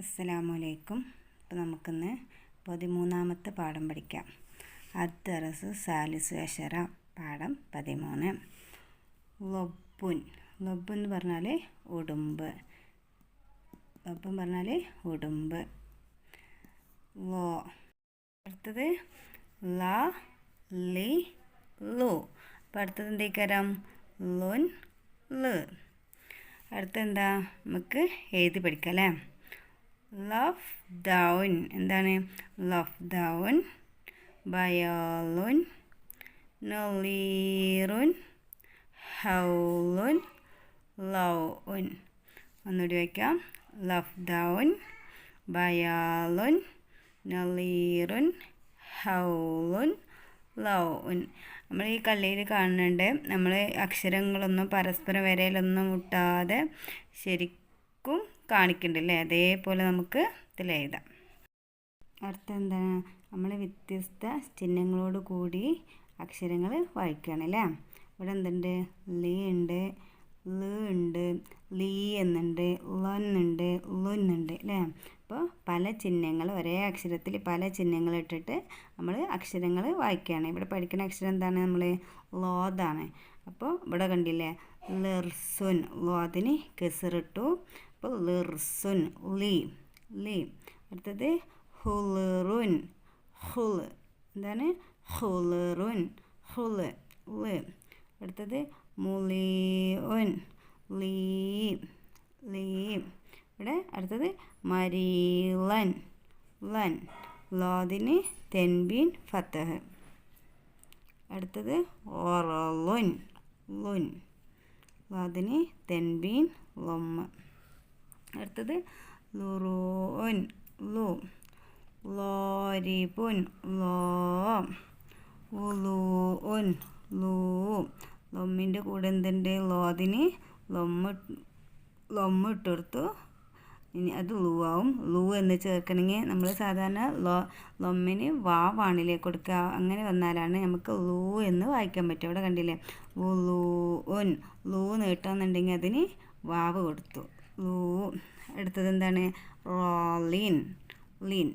അസ്സലാമലൈക്കും. അപ്പോൾ നമുക്കിന്ന് പതിമൂന്നാമത്തെ പാഠം പഠിക്കാം. അദ്ദറസു സാലിസ്വേശ്വര പാഠം പതിമൂന്ന്. ലൊബുൻ ലൊബ് എന്ന് പറഞ്ഞാൽ ഉടുമ്പ്. ലൊബ് പറഞ്ഞാൽ ഉടുമ്പ്. ലോ. അടുത്തത് ല ലി ലു. അപ്പോൾ അടുത്തത് എന്തേക്കാരം? ലൊൻ ൽ. അടുത്തെന്താ? നമുക്ക് എഴുതി പഠിക്കാം അല്ലേ? ലവ് ഡൗൺ എന്താണ്? ലഫ് ഡൗൺ ബയോലുൻ നൊളീറുൻ ഹൗലുൻ ലൗൻ ഒന്നുകൂടി വയ്ക്കാം ലഫ് ഡൗൺ ബയാലുൻ നൊളീറുൻ ഹൗലുൻ ലൗൻ നമ്മൾ ഈ കള്ളിയിൽ കാണുന്നുണ്ട്. നമ്മൾ അക്ഷരങ്ങളൊന്നും പരസ്പരം വരയിലൊന്നും മുട്ടാതെ ശരിക്കും കാണിക്കുന്നുണ്ടല്ലേ അതേപോലെ നമുക്ക് ഇതിൽ എഴുതാം. അടുത്ത എന്താണ് നമ്മൾ വ്യത്യസ്ത ചിഹ്നങ്ങളോട് കൂടി അക്ഷരങ്ങൾ വായിക്കുകയാണ് അല്ലേ ഇവിടെ എന്തുണ്ട്? ലി ഉണ്ട് ൽ ഉണ്ട് ലീ എന്നുണ്ട് ലൊന്നുണ്ട് ലുന്നുണ്ട് അല്ലേ അപ്പോൾ പല ചിഹ്നങ്ങൾ ഒരേ അക്ഷരത്തിൽ പല ചിഹ്നങ്ങൾ ഇട്ടിട്ട് നമ്മൾ അക്ഷരങ്ങൾ വായിക്കുകയാണ് ഇവിടെ പഠിക്കുന്ന അക്ഷരം എന്താണ്? നമ്മൾ ലോതാണ് അപ്പോൾ ഇവിടെ കണ്ടില്ലേ? ലെർസുൻ ലോതിന് കെസറിട്ടു അപ്പോൾ ലിർസുൻ ലി ലി അടുത്തത് ഹുലറുൻ ഹുൽ എന്താണ്? ഹുലറുൻ ഹുൽ ൽ അടുത്തത് മുലിഉൻ ലീ ലീ ഇവിടെ അടുത്തത് മരീലൻ ലൻ ലോദിന് തെൻബീൻ ഫത്തഹ് അടുത്തത് ഓറലുൻ ലുൻ ലോദിന് തെൻബീൻ ലൊമ്മ അടുത്തത് ലുറൂൻ ലു ലോരിബുൻ ലോ ഉലൂൻ ലൂ. ലൊമ്മിന്റെ കൂടെ എന്തുണ്ട്? ലോതിന് ലൊമ്മ ലൊമ്മ ഇട്ടെടുത്തു ഇനി അത് ലൂ ആവും. ലൂ എന്ന് ചേർക്കണമെങ്കിൽ നമ്മൾ സാധാരണ ലോ ലൊമ്മിന് വാവാണില്ലേ കൊടുക്കുക. അങ്ങനെ വന്നാലാണ് നമുക്ക് ലൂ എന്ന് വായിക്കാൻ പറ്റും. അവിടെ കണ്ടില്ലേ? ലൂ ഉൻ ലൂ നീട്ടാന്നുണ്ടെങ്കിൽ അതിന് വാവ് കൊടുത്തു. ലൂ അടുത്തത് എന്താണ്? റോലിൻ ലിൻ.